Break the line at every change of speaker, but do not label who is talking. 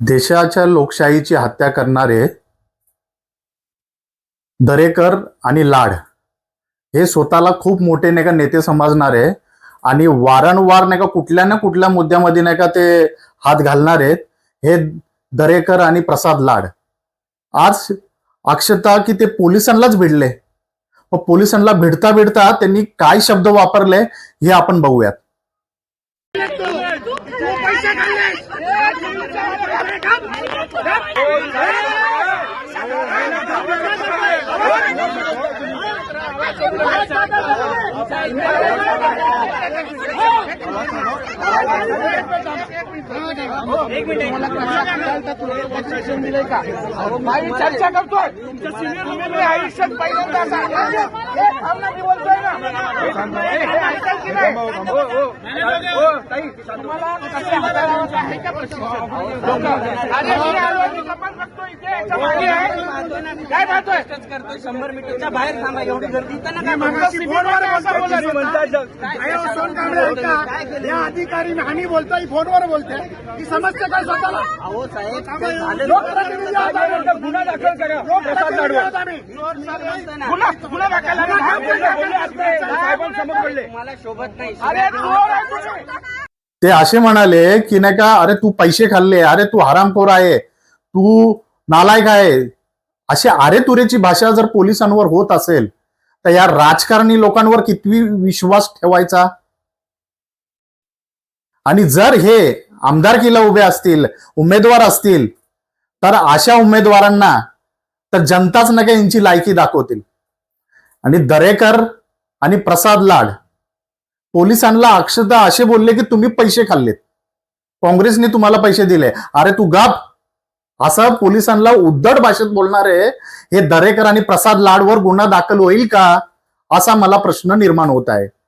देशाच्या लोकशाहीची हत्या करणारे दरेकर आणि लाड हे स्वतःला खूप मोठे नाही का नेते समजणारे आणि वारंवार नाही का कुठल्या ना कुठल्या मुद्द्यामध्ये नाही का ते हात घालणार आहेत हे दरेकर आणि प्रसाद लाड. आज अक्षता की ते पोलिसांनाच भिडले. व पोलिसांना भिडता भिडता त्यांनी काय शब्द वापरले हे आपण बघूयात.
तू पैसे खाल्ले मी चर्चा करतोय तुमच्या सिनियर आयुष्यात पहिल्यांदा अरे मी आलो मी कपात बघतो इथे याच्या मागे आहे. काय पाहतोय?
करतोय शंभर मीटरच्या बाहेर थांबा एवढी गर्दी. काय
मगाशी फोनवर असं बोलत होता.
काय
अहो, सोन कांबळे. या अधिकारी हानी बोलतोय फोनवर बोलते. ही समजते काय स्वतःला?
अहो साहेब ते झालं
लोकप्रतिनिधी आहात आम्ही.
गुन्हा दाखल करा.
लोकप्रतिनिधी आहात आम्ही.
गुन्हा गुन्हा दाखल आहे. बोलले असते, साहेबांसमोर बोलले.
मला शोभत नाही.
अरे चोर आहे तुम्ही.
ते असे म्हणाले की नाही का अरे तू पैसे खाल्ले अरे तू हरामखोर आहे. तू नालायक आहे. अशी आरेतुरेची भाषा जर पोलिसांवर होत असेल तर या राजकारणी लोकांवर किती विश्वास ठेवायचा? आणि जर हे आमदारकीला उभे असतील उमेदवार असतील तर अशा उमेदवारांना तर जनताच नका यांची लायकी दाखवतील. आणि दरेकर आणि प्रसाद लाड पोलिसांना अक्षता असे बोलले की तुम्ही पैसे खाल्लेत. काँग्रेसने तुम्हाला पैसे दिले. अरे तू गाप. असं पोलिसांना उद्धट भाषेत बोलणारे हे दरेकर आणि प्रसाद लाडवर गुन्हा दाखल होईल का? असा मला प्रश्न निर्माण होत आहे.